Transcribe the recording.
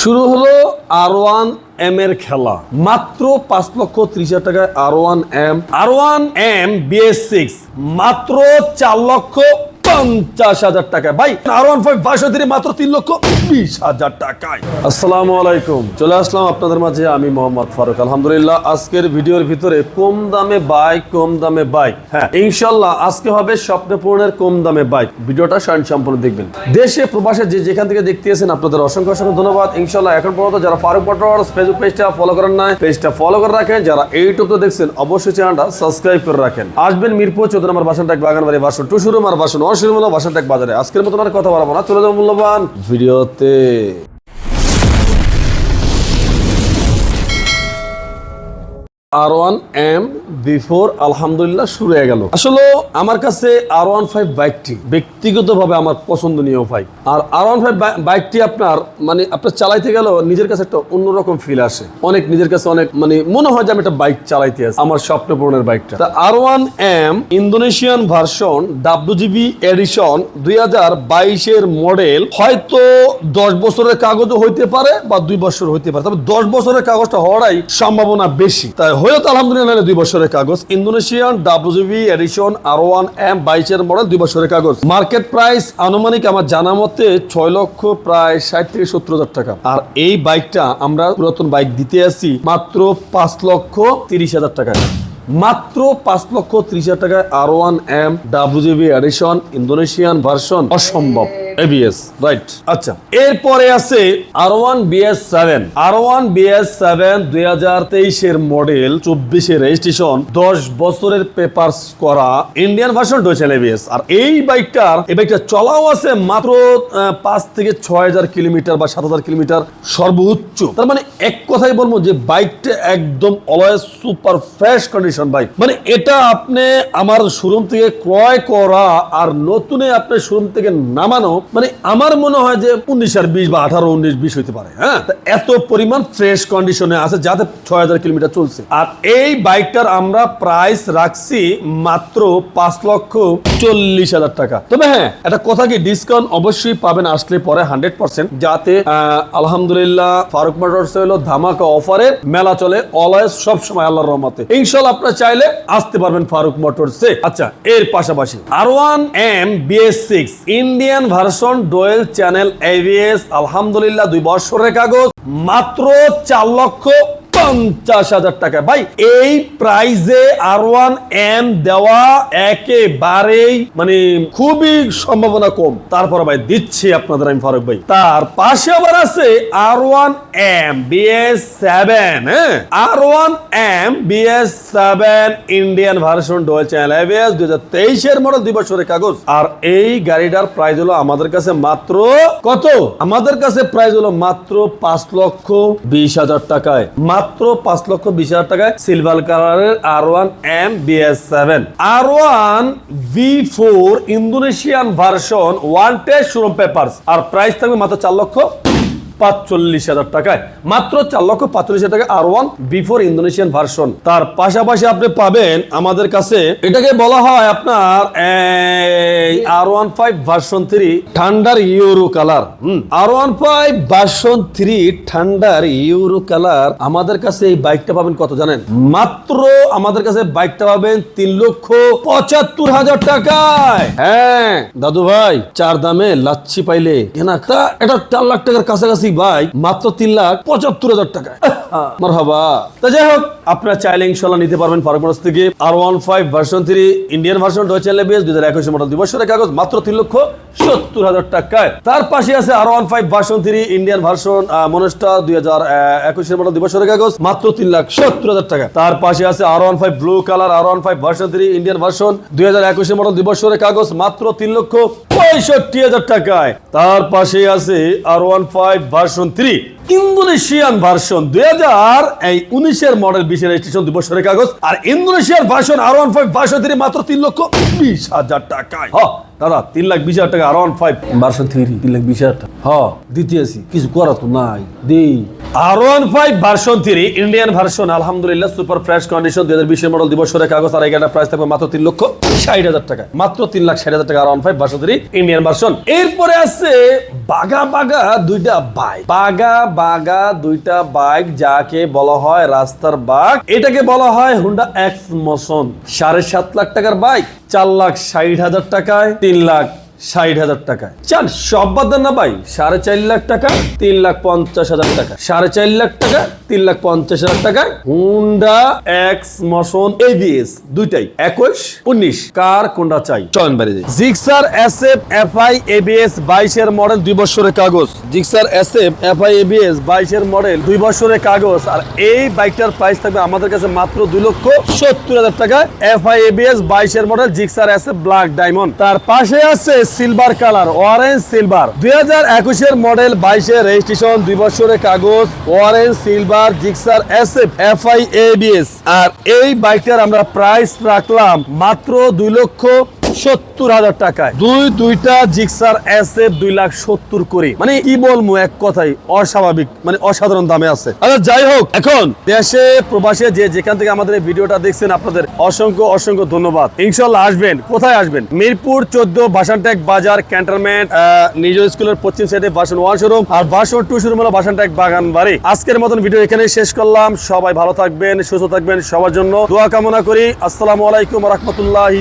শুরু হলো আর one M এর খেলা। মাত্র পাঁচ লক্ষ ত্রিশ হাজার টাকায় R one M R one M BS six মাত্র চার লক্ষ পঞ্চাশ হাজার ভাই আর ওয়ান ফাইভ মাত্র তিন লক্ষ বিশ হাজার টাকায়। আলাইকুম। চলে আসলাম আপনাদের মাঝে, আমি মোহাম্মদ ফারুক। আলহামদুলিল্লাহ, আজকের ভিডিওর ভিতরে কম দামে বাইক কম দামে বাইক হ্যাঁ ইনশাল্লাহ, আজকে হবে স্বপ্ন পূরণের কম দামে বাইক ভিডিওটা স্বয়ং সম্পূর্ণ দেখবেন। দেশে, প্রবাসে যে যেখান থেকে দেখতে আছেন আপনাদের অসংখ্য অসংখ্য ধন্যবাদ। ইনশাল্লাহ, এখন পর্যন্ত যারা ফারুক মোটরস ফেসবুক পেজটা ফলো করেন নাই পেজটা ফলো করে রাখেন। যারা ইউটিউবে দেখছেন, অবশ্যই চ্যানেলটা সাবস্ক্রাইব করে রাখেন। আসবেন মিরপুর চৌধুরী নম্বর বাসন ট্যাগ বাগান বাড়ি বাসন টু শুরু আমার বাসন অশিরমূল্য বাসন ট্যাগ বাজারে। আজকের মতো আর কথা বলব না। চলে যাব মূল্যবান ভিডিওতে। আর ওয়ান এম বিফোর আলহামদুলিল্লাহ শুরু হয়ে গেল। আসলে আমার কাছে আর ওয়ান ফাইভ বাইকটি ব্যক্তিগতভাবে আমার পছন্দনীয় বাইক। আর আর ওয়ান ফাইভ বাইকটি আপনার মানে আপনার চালাইতে গেলেও নিজের কাছে একটা অন্যরকম ফিল আসে। অনেক নিজের কাছে অনেক মানে মনে হয় যে আমি একটা বাইক চালাইতে আছি, আমার স্বপ্ন পূরণের বাইকটা। R one M Indonesian version W GB edition দুই হাজার বাইশের মডেল হয়তো দশ বছরের কাগজও হইতে পারে বা দুই বছর হইতে পারে। তবে দশ বছরের কাগজটা হওয়ারই সম্ভাবনা বেশি। তাই হয়তো আলহামদুলিল্লাহ দুই বছরের কাগজ। Indonesian WGB edition R one M বাইশের মডেল দুই বছরের কাগজ। মার্কেট প্রাইস আনুমানিক আমার জানা মতে ছয় লক্ষ প্রায় ষাট থেকে সত্তর হাজার টাকা। আর এই বাইকটা আমরা পুরাতন বাইক দিতে আসি মাত্র পাঁচ লক্ষ তিরিশ হাজার টাকা মাত্র পাঁচ লক্ষ ত্রিশ হাজার টাকায় R one M WGB edition Indonesian version অসম্ভব। এবিএস রাইট আচ্ছা। এরপরে আছে R one BS seven R one BS seven দুই হাজার তেইশের মডেল চব্বিশের রেজিস্ট্রেশন দশ বছরের পেপার করা ইন্ডিয়ান ভার্সন ডোয়েল এবিএস আর এই বাইকটার এই বাইকটা চলাও আছে মাত্র পাঁচ থেকে ছয় হাজার কিলোমিটার বা সাত হাজার কিলোমিটার সর্বোচ্চ। তার মানে এক কথাই বলব যে বাইকটা একদম always super fresh condition bike মানে এটা আপনি আমার শোরুম থেকে ক্রয় করা আর নতুনে আপনি শোরুম থেকে নামানো মানে আমার মনে হয় যে উনিশ আর বিশ বা আঠারো, উনিশ, বিশ হইতে পারে হ্যাঁ? এত পরিমাণ ফ্রেশ কন্ডিশনে আছে যাতে ছয় হাজার কিলোমিটার চলছে। আর এই বাইকটার আমরা প্রাইস রাখছি মাত্র পাঁচ লক্ষ চল্লিশ হাজার টাকা। তবে হ্যাঁ একটা কথা কি ডিসকাউন্ট অবশ্যই পাবেন, আসলে পরে হান্ড্রেড পার্সেন্ট যাতে আলহামদুলিল্লাহ ফারুক মোটরস হলো ধামাকা অফারে মেলা চলে অলওয়েজ সব সময় আল্লাহর রহমতে। ইনশাল্লাহ আপনারা চাইলে আসতে পারবেন ফারুক মোটরসে। আচ্ছা এর পাশাপাশি R one M BS six Indian version dual channel ABS আলহামদুলিল্লাহ দুই বছরের কাগজ মাত্র চার লক্ষ পঞ্চাশ হাজার টাকা। ভাই, এই প্রাইজে আর ওয়ান এম দেওয়া একেবারেই মানে খুবই সম্ভাবনা কম। তারপর ভাই, দিচ্ছি আপনাদের আমি ফারুক ভাই। তার পাশে আবার আছে R one M BS seven R one M BS seven Indian version dual channel ABS দুই হাজার তেইশের মডেল দুই বছরের কাগজ। আর এই গাড়িটার প্রাইস হলো আমাদের কাছে মাত্র কত? আমাদের কাছে প্রাইস হলো মাত্র পাঁচ লক্ষ বিশ হাজার টাকায়। মাত্র পাঁচ লক্ষ বিশ হাজার টাকায় সিলভার কালারের R one M BS seven R one V four Indonesian version one test showroom papers আর প্রাইস থাকবে মাত্র চার লক্ষ পাঁচচল্লিশ হাজার টাকায়। মাত্র চার লক্ষ পাঁচচল্লিশ হাজার টাকা R one V four Indonesian version তার পাশাপাশি আপনি পাবেন আমাদের কাছে, এটাকে বলা হয় আপনার R one five version three thunder euro colour. R one five version three thunder euro colour. আমাদের কাছে এই বাইকটা পাবেন কত জানেন? মাত্র আমাদের কাছে বাইকটা পাবেন তিন লক্ষ পঁচাত্তর হাজার টাকায়। হ্যাঁ দাদু ভাই চার দামে লাচ্ছি পাইলে। কেনা এটা চার লাখ টাকার কাছাকাছি বাইক মাত্র তিন লাখ পঁচাত্তর হাজার টাকায়। যাই হোক, আপনারা চাইলে ইনশাল্লাহ নিতে পারবেন ফারুক থেকে R one five version three Indian version Deutsche লেবিএস দুই হাজার একুশ মডেল দুই বছরের কাগজ, মাত্র তিন লক্ষ সত্তর হাজার টাকায়। তার পাশে আছে R one five version three Indian version monster দুই হাজার একুশের মডেল দুই বছরের কাগজ, মাত্র তিন লাখ সত্তর হাজার টাকা তার পাশে আছে R one five blue colour R one five version three Indian version দুই হাজার একুশের মডেল দুই বছরের কাগজ, মাত্র তিন লক্ষ পঁয়ষট্টি হাজার টাকায়। তার পাশে আছে R one five version three Indonesian version দুই হাজার এই উনিশের মডেল বিশের রেজিস্ট্রেশন বছরের কাগজ আর ইন্দোনেশিয়ার version R one five version three মাত্র তিন লক্ষ বিশ হাজার টাকায়। হ দাদা তিন লাখ বিশ হাজার টাকা R one five version three তিন লাখ বিশ হাজার টাকা। হ দিতে আসি কিছু করা তো নাই। দেই R one five version three Indian version আলহামদুলিল্লাহ সুপার ফ্রেশ কন্ডিশন দুই হাজার বিশের মডেল দিবসের কাগজ আর এগারোটা প্রাইস থাকবে মাত্র তিন লক্ষ ষাট হাজার টাকা মাত্র তিন লাখ ষাট হাজার টাকা R one five version three Indian version. এরপরে আছে বাগা বাগা দুইটা বাইক বাগা বাগা দুইটা বাইক যাকে বলা হয় রাস্তার বাঘ। এটাকে বলা হয় হুন্ডা এক্স মোশন সাড়ে সাত লাখ টাকার বাইক, চার লাখ ষাট হাজার টাকায় তিন লাখ। ষাট হাজার টাকা চান সব বাদ না ভাই সাড়ে চার লাখ টাকা তিন লাখ পঞ্চাশ হাজার টাকা সাড়ে চার লাখ টাকা তিন লাখ পঞ্চাশ হাজার টাকা হুন্ডা এক্স মশন এবিএস দুইটাই। একুশ উনিশ কার কোনটা চাই? চয়ন বাড়ি Gixxer S F F I ABS বাইশের মডেল দুই বছরের কাগজ। Gixxer S F F I ABS বাইশের মডেল দুই বছরের কাগজ। আর এই বাইকটার প্রাইস থাকবে আমাদের কাছে মাত্র দুই লক্ষ সত্তর হাজার টাকা এফ আই এবিএস বাইশের model Gixxer S F black diamond. তার পাশে আছে সিলভার কালার অরেঞ্জ সিলভার দুই হাজার একুশের মডেল বাইশে রেজিস্ট্রেশন দুই বছরের কাগজ orange silver Gixxer S F F I ABS আর এই বাইকটার আমরা প্রাইস রাখলাম মাত্র দুই লক্ষ সত্তর হাজার টাকায়। দুই, দুইটা জিক্সার এস এফ দুই লাখ সত্তর করে। মানে কি বলব, এক কথাই অস্বাভাবিক মানে অসাধারণ দামে আছে। আচ্ছা যাই হোক, এখন দেশে প্রবাসে যে যেখান থেকে আমাদের ভিডিওটা দেখছেন, আপনাদের অসংখ্য অসংখ্য ধন্যবাদ। ইনশাল্লাহ আসবেন। কোথায় আসবেন? মিরপুর চোদ্দ বাসানটেক বাজার, ক্যান্টনমেন্ট নিজ স্কুলের পশ্চিম সাইডে বাসন ওয়ান শোরুম আর বাসন টু শোরুম হলো বাসানটেক বাগান বাড়ি আজকের মতন ভিডিও এখানে শেষ করলাম। সবাই ভালো থাকবেন, সুস্থ থাকবেন। সবার জন্য দোয়া কামনা করি। আসসালামু আলাইকুম রহমতুল্লাহি